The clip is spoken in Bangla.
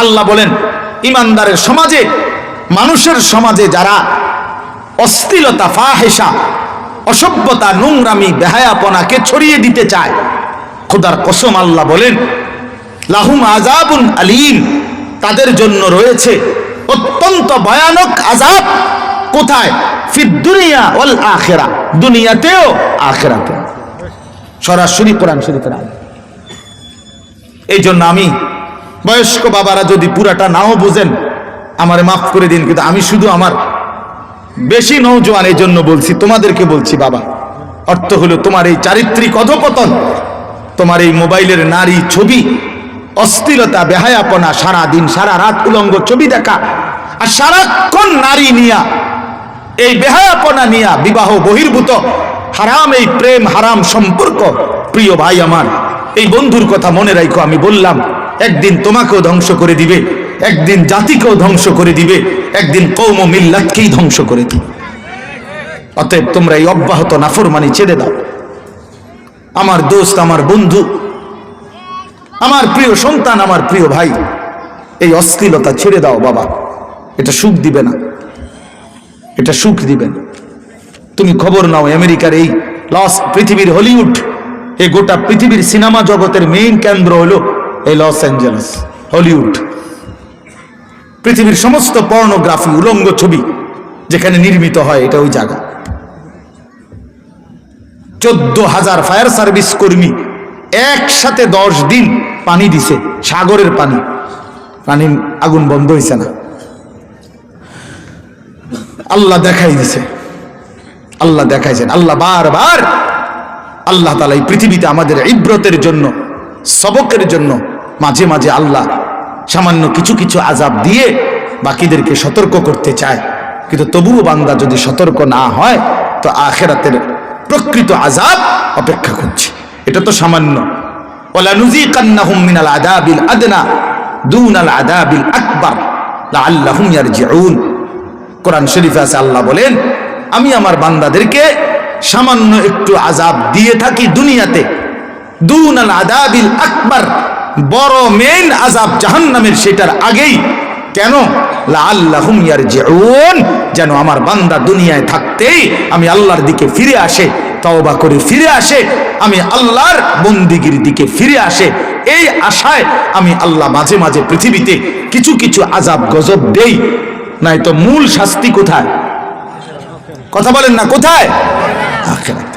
আল্লাহ বলেন, ইমানদারের সমাজে, মানুষের সমাজে যারা অস্থিলতা ফাহেসা অসভ্যতা, নোংরামি, বেহায়াপনাকে ছড়িয়ে দিতে চায়, খোদার কসম আল্লাহ বলেন, লাহুম আজাবুন আলিম, তাদের জন্য রয়েছে অত্যন্ত ভয়ানক আজাব কোথায়? ফির দুনিয়া ওয়াল আখেরা। দুনিয়াতেও আখেরাতে। সরাসরি কোরআন শরীফের। এই জন্য আমি বয়স্ক বাবারা যদি পুরাটা নাও বুঝেন, আমারে মাফ করে দিন, কিন্তু আমি শুধু আমার বেশি নৌজওয়ান এই জন্য বলছি, তোমাদেরকে বলছি বাবা, অর্থ হলো তোমার এই চারিত্রিক অধপতন, তোমার এই মোবাইলের নারী ছবি, অস্থিরতা, বেহায়াপনা সারা দিন সারা রাত উলঙ্গ ছবি দেখা, আর সারাক্ষণ নারী নিয়া, এই বেহায়াপনা নিয়া বিবাহ বহির্ভূত, হারাম এই প্রেম, হারাম সম্পর্ক, প্রিয় ভাই আমার, এই বন্ধুর কথা মনে রাখো আমি বললাম একদিন তোমাকেও ধ্বংস করে দিবে, একদিন জাতিকেও ধ্বংস করে দিবে, একদিন কৌম মিল্লাতকেই ধ্বংস করে দিবে। অতএব তোমরা এই অব্যাহত নাফরমানি ছেড়ে দাও। আমার দোস্ত, আমার বন্ধু, আমার প্রিয় সন্তান, আমার প্রিয় ভাই, এই অশ্লীলতা ছেড়ে দাও বাবা। এটা সুখ দিবে না। এটা সুখ দিবে না। তুমি খবর নাও, আমেরিকার এই লস পৃথিবীর হলিউড, এই গোটা পৃথিবীর সিনেমা জগতের মেইন কেন্দ্র হলো এই লস অ্যাঞ্জেলেস, হলিউড। পৃথিবীর সমস্ত পর্নোগ্রাফি উলঙ্গ ছবি যেখানে নির্মিত হয়, এটা ওই জায়গা। চোদ্দ হাজার ফায়ার সার্ভিস কর্মী একসাথে দশ দিন পানি দিছে, সাগরের পানি। পানি আগুন বন্ধ হয়েছে না। আল্লাহ দেখাই দিছে। আল্লাহ দেখাইছেন। আল্লাহ বারবার আল্লাহ তালা এই পৃথিবীতে আমাদের ইব্রতের জন্য সবকের জন্য মাঝে মাঝে আল্লাহ সামান্য কিছু কিছু আজাব দিয়ে বাকিদেরকে সতর্ক করতে চায়। কিন্তু তবুও বান্দা যদি সতর্ক না হয়, তো আখেরাতের প্রকৃত আজাব অপেক্ষা করছে। এটা তো সামান্য। আল্লাহ বলেন, আমি আমার বান্দাদেরকে সামান্য একটু আজাব দিয়ে থাকি দুনিয়াতে দুনাল আদাবিল আকবার। বড় মেইন আজাব জাহান্নামের সেটার আগেই। কেন? লাআল্লাহুম ইয়ারজিউন। যেন আমার বান্দা দুনিয়ায় থাকতেই আমি আল্লাহর দিকে ফিরে আসে, তওবা করে ফিরে আসে, আমি আল্লাহর বন্দিগির দিকে ফিরে আসে। এই আশায় আমি আল্লাহ মাঝে মাঝে পৃথিবীতে কিছু কিছু আজাব গজব দেই। নাই তো মূল শাস্তি কোথায়? কথা বলেন না, কোথায়? আখেরাত।